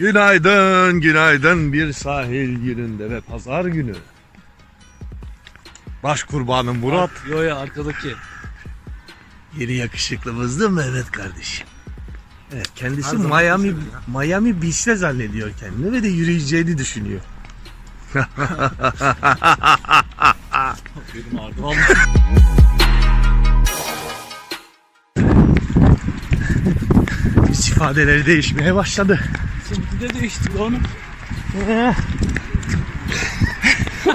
Günaydın, günaydın bir sahil gününde ve pazar günü. Baş kurbanım Murat. Yo yo arkadaki. Yeni yakışıklımız değil mi Mehmet kardeşim? Evet kendisi Miami Miami Beach'te zannediyor kendini ve de yürüyeceğini düşünüyor. Benim ifadeleri değişmeye başladı. Şimdi de değişti onu.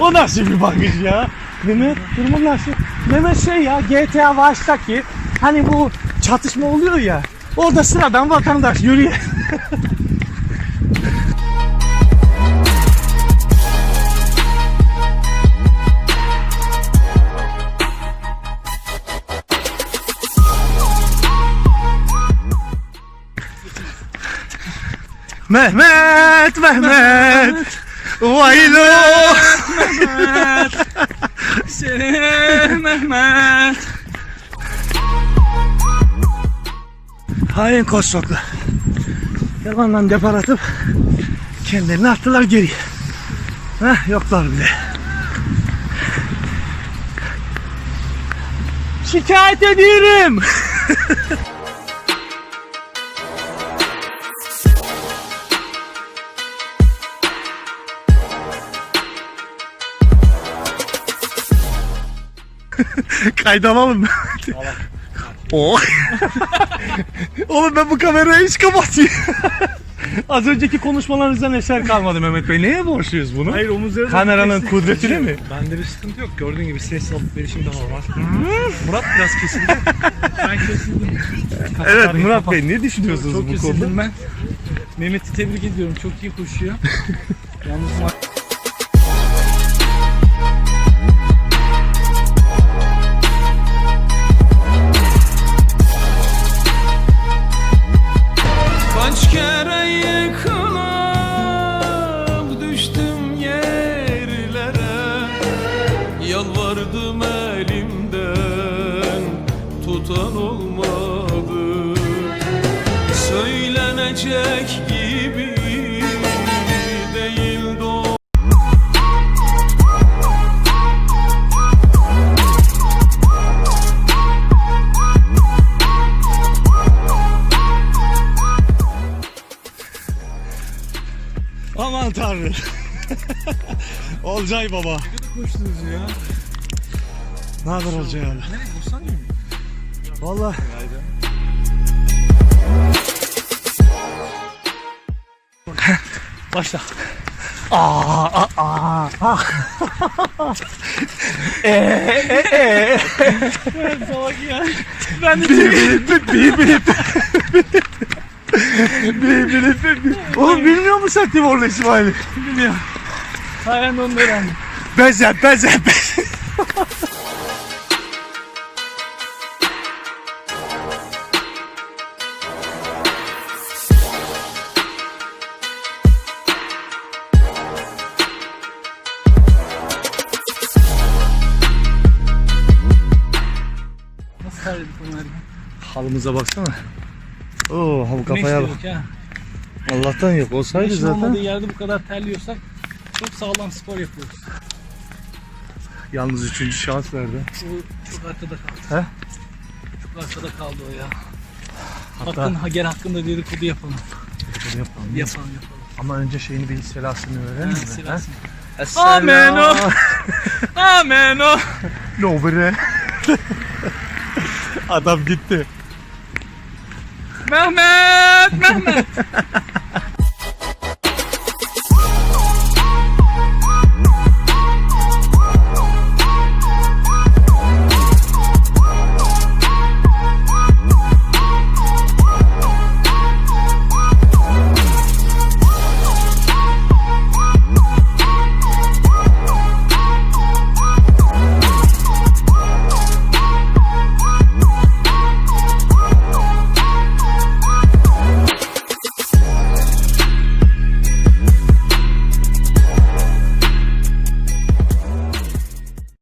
o nasıl bir bakış ya? Mehmet durumun nasıl? Mehmet şey ya GTA Vice'daki hani bu çatışma oluyor ya. Orada sıradan vatandaş yürüyor. Mehmet, Mehmet. Vaylo. Seni Mehmet. Hain kosoklar. Yalandan depar atıp kendilerini attılar geri. Heh, yoklar bile. Şikayet ediyorum. Kaydalalım mı? Oh. Oğlum ben bu kamerayı hiç kapatayım. Az önceki konuşmalarınızdan eser kalmadı Mehmet Bey. Neye borçluyuz bunu? Hayır omuzları Kameranın kudretine mi? Bende bir sıkıntı yok. Gördüğün gibi ses alıp verişim de var. Murat biraz kesildi. ben kesildim. Evet Murat kapat. Bey ne düşünüyorsunuz Çok bu konuda? kesildim ben. Mehmet'i tebrik ediyorum. Çok iyi koşuyor. Yalnız Yalvardım elimden tutan olmadı Söylenecek gibi Aman tanrım. Olcay baba. koştunuz ya. Ne haber Olcay abi? Nereye koşsan mı? Valla. Başla. Aa, aa, aa, aa. Ee, e, e. Salak ya. Ben de Bip, bip, bip. Bip, bip, bip. Oğlum bilmiyor musun sen Timor'la İsmail'i? bilmiyorum. Hayır onu öğrendim. Beze, beze, beze. Halımıza baksana. Oo, Güneş kafaya bak. ha. Allah'tan yok. Olsaydı Güneşin zaten. olmadığı yerde bu kadar terliyorsak çok sağlam spor yapıyoruz. Yalnız üçüncü şans verdi. O çok arkada kaldı. He? Çok arkada kaldı o ya. Hatta- Hakkın Hager hakkında dedikodu yapalım. Bunu yapalım. Yapalım yapalım. Ama önce şeyini bir selasını öğrenelim mi? Selasını. Amen o. Amen o. No bre. Adam gitti. Mehmet, Mehmet.